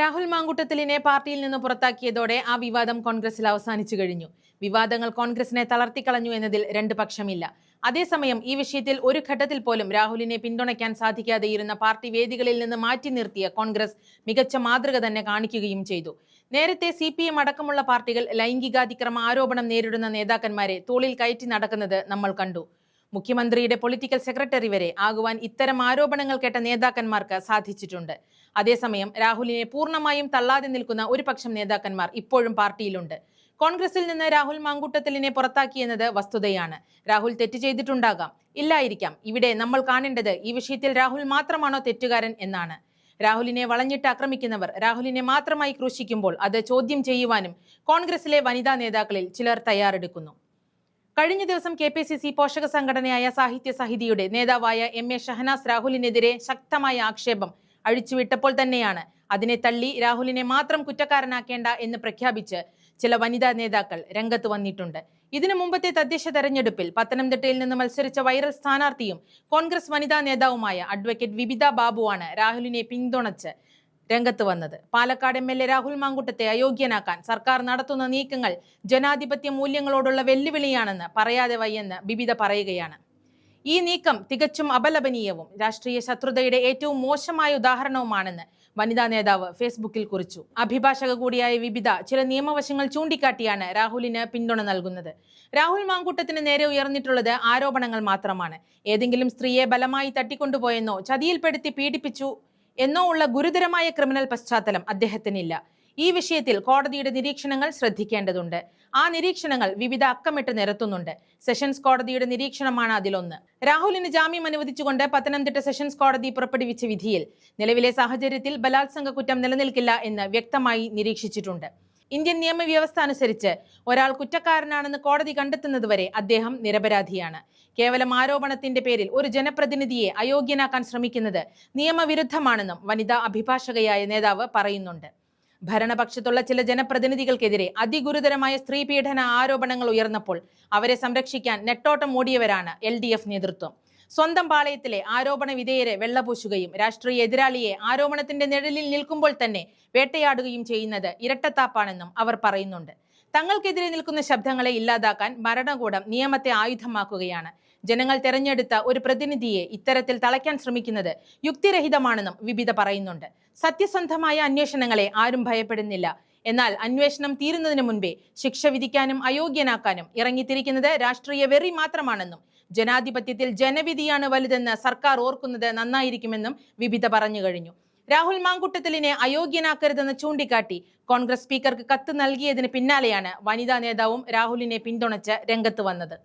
രാഹുൽ മാങ്കുട്ടത്തിലിനെ പാർട്ടിയിൽ നിന്ന് പുറത്താക്കിയതോടെ ആ വിവാദം കോൺഗ്രസിൽ അവസാനിച്ചു കഴിഞ്ഞു. വിവാദങ്ങൾ കോൺഗ്രസിനെ തളർത്തിക്കളഞ്ഞു എന്നതിൽ രണ്ട് പക്ഷമില്ല. അതേസമയം ഈ വിഷയത്തിൽ ഒരു ഘട്ടത്തിൽ പോലും രാഹുലിനെ പിന്തുണയ്ക്കാൻ സാധിക്കാതെയിരുന്ന പാർട്ടി വേദികളിൽ നിന്ന് മാറ്റി നിർത്തിയ കോൺഗ്രസ് മികച്ച മാതൃക തന്നെ കാണിക്കുകയും ചെയ്തു. നേരത്തെ സി പി എം അടക്കമുള്ള പാർട്ടികൾ ലൈംഗികാതിക്രമ ആരോപണം നേരിടുന്ന നേതാക്കന്മാരെ തോളിൽ കയറ്റി നടക്കുന്നത് നമ്മൾ കണ്ടു. മുഖ്യമന്ത്രിയുടെ പൊളിറ്റിക്കൽ സെക്രട്ടറി വരെ ആകുവാൻ ഇത്തരം ആരോപണങ്ങൾ കേട്ട നേതാക്കന്മാർക്ക് സാധിച്ചിട്ടുണ്ട്. അതേസമയം രാഹുലിനെ പൂർണമായും തള്ളാതെ നിൽക്കുന്ന ഒരു പക്ഷം നേതാക്കന്മാർ ഇപ്പോഴും പാർട്ടിയിലുണ്ട്. കോൺഗ്രസിൽ നിന്ന് രാഹുൽ മാങ്കൂട്ടത്തിലിനെ പുറത്താക്കിയെന്നത് വസ്തുതയാണ്. രാഹുൽ തെറ്റ് ചെയ്തിട്ടുണ്ടാകാം. ഇല്ലായിരിക്കാം. ഇവിടെ നമ്മൾ കാണേണ്ടത് ഈ വിഷയത്തിൽ രാഹുൽ മാത്രമാണോ തെറ്റുകാരൻ എന്നാണ്. രാഹുലിനെ വളഞ്ഞിട്ട് ആക്രമിക്കുന്നവർ രാഹുലിനെ മാത്രമായി ക്രൂശിക്കുമ്പോൾ അത് ചോദ്യം ചെയ്യുവാനും കോൺഗ്രസിലെ വനിതാ നേതാക്കളിൽ ചിലർ തയ്യാറെടുക്കുന്നു. കഴിഞ്ഞ ദിവസം കെ പി സി സി പോഷക സംഘടനയായ സാഹിത്യ സഹിതിയുടെ നേതാവായ എം എ ഷഹനാസ് രാഹുലിനെതിരെ ശക്തമായ ആക്ഷേപം അഴിച്ചുവിട്ടപ്പോൾ തന്നെയാണ്. അതിനെ തള്ളി രാഹുലിനെ മാത്രം കുറ്റക്കാരനാക്കേണ്ട എന്ന് പ്രഖ്യാപിച്ച് ചില വനിതാ നേതാക്കൾ രംഗത്ത് വന്നിട്ടുണ്ട്. ഇതിനു മുമ്പത്തെ തദ്ദേശ തെരഞ്ഞെടുപ്പിൽ പത്തനംതിട്ടയിൽ നിന്ന് മത്സരിച്ച വൈറൽ സ്ഥാനാർത്ഥിയും കോൺഗ്രസ് വനിതാ നേതാവുമായ അഡ്വക്കേറ്റ് വിബിത ബാബുവാണ് രാഹുലിനെ പിന്തുണച്ച് രംഗത്ത് വന്നത്. Palakkad M L A Rahul മാങ്കുട്ടത്തെ അയോഗ്യനാക്കാൻ സർക്കാർ നടത്തുന്ന നീക്കങ്ങൾ ജനാധിപത്യ മൂല്യങ്ങളോടുള്ള വെല്ലുവിളിയാണെന്ന് പറയാതെ വയ്യെന്ന് ബിബിത പറയുകയാണ്. ഈ നീക്കം തികച്ചും അപലപനീയവും രാഷ്ട്രീയ ശത്രുതയുടെ ഏറ്റവും മോശമായ ഉദാഹരണവുമാണെന്ന് വനിതാ നേതാവ് ഫേസ്ബുക്കിൽ കുറിച്ചു. അഭിഭാഷക കൂടിയായ വിബിത ചില നിയമവശങ്ങൾ ചൂണ്ടിക്കാട്ടിയാണ് രാഹുലിന് പിന്തുണ നൽകുന്നത്. രാഹുൽ മാങ്കൂട്ടത്തിന് നേരെ ഉയർന്നിട്ടുള്ളത് ആരോപണങ്ങൾ മാത്രമാണ്. ഏതെങ്കിലും സ്ത്രീയെ ബലമായി തട്ടിക്കൊണ്ടുപോയെന്നോ ചതിയിൽപ്പെടുത്തി പീഡിപ്പിച്ചു എന്നോ ഉള്ള ഗുരുതരമായ ക്രിമിനൽ പശ്ചാത്തലം അദ്ദേഹത്തിനില്ല. ഈ വിഷയത്തിൽ കോടതിയുടെ നിരീക്ഷണങ്ങൾ ശ്രദ്ധിക്കേണ്ടതുണ്ട്. ആ നിരീക്ഷണങ്ങൾ വിവിധ അക്കമിട്ട് നിരത്തുന്നുണ്ട്. സെഷൻസ് കോടതിയുടെ നിരീക്ഷണമാണ് അതിലൊന്ന്. രാഹുലിന് ജാമ്യം അനുവദിച്ചുകൊണ്ട് പത്തനംതിട്ട സെഷൻസ് കോടതി പുറപ്പെടുവിച്ച വിധിയിൽ നിലവിലെ സാഹചര്യത്തിൽ ബലാത്സംഗ കുറ്റം നിലനിൽക്കില്ല എന്ന് വ്യക്തമായി നിരീക്ഷിച്ചിട്ടുണ്ട്. ഇന്ത്യൻ നിയമവ്യവസ്ഥ അനുസരിച്ച് ഒരാൾ കുറ്റക്കാരനാണെന്ന് കോടതി കണ്ടെത്തുന്നതുവരെ അദ്ദേഹം നിരപരാധിയാണ്. കേവലം ആരോപണത്തിന്റെ പേരിൽ ഒരു ജനപ്രതിനിധിയെ അയോഗ്യനാക്കാൻ ശ്രമിക്കുന്നത് നിയമവിരുദ്ധമാണെന്നും വനിതാ അഭിഭാഷകയായ നേതാവ് പറയുന്നുണ്ട്. ഭരണപക്ഷത്തുള്ള ചില ജനപ്രതിനിധികൾക്കെതിരെ അതിഗുരുതരമായ സ്ത്രീ പീഡന ആരോപണങ്ങൾ ഉയർന്നപ്പോൾ അവരെ സംരക്ഷിക്കാൻ നെട്ടോട്ടം ഓടിയവരാണ് എൽ നേതൃത്വം. സ്വന്തം പാളയത്തിലെ ആരോപണ വിധേയരെ വെള്ളപൂശുകയും രാഷ്ട്രീയ എതിരാളിയെ ആരോപണത്തിന്റെ നിഴലിൽ നിൽക്കുമ്പോൾ തന്നെ വേട്ടയാടുകയും ചെയ്യുന്നത് ഇരട്ടത്താപ്പാണെന്നും അവർ പറയുന്നുണ്ട്. തങ്ങൾക്കെതിരെ നിൽക്കുന്ന ശബ്ദങ്ങളെ ഇല്ലാതാക്കാൻ ഭരണകൂടം നിയമത്തെ ആയുധമാക്കുകയാണ്. ജനങ്ങൾ തെരഞ്ഞെടുത്ത ഒരു പ്രതിനിധിയെ ഇത്തരത്തിൽ തളയ്ക്കാൻ ശ്രമിക്കുന്നത് യുക്തിരഹിതമാണെന്നും വിവിധ പറയുന്നുണ്ട്. സത്യസന്ധമായ അന്വേഷണങ്ങളെ ആരും ഭയപ്പെടുന്നില്ല. എന്നാൽ അന്വേഷണം തീരുന്നതിന് മുൻപേ ശിക്ഷ വിധിക്കാനും അയോഗ്യനാക്കാനും ഇറങ്ങിത്തിരിക്കുന്നത് രാഷ്ട്രീയ വെറി മാത്രമാണെന്നും ജനാധിപത്യത്തിൽ ജനവിധിയാണ് വലുതെന്ന് സർക്കാർ ഓർക്കുന്നത് നന്നായിരിക്കുമെന്നും വിവിധ പറഞ്ഞു കഴിഞ്ഞു. രാഹുൽ മാങ്കുട്ടത്തിലിനെ അയോഗ്യനാക്കരുതെന്ന് ചൂണ്ടിക്കാട്ടി കോൺഗ്രസ് സ്പീക്കർക്ക് കത്ത് നൽകിയതിന് പിന്നാലെയാണ് വനിതാ നേതാവും രാഹുലിനെ പിന്തുണച്ച് രംഗത്ത് വന്നത്.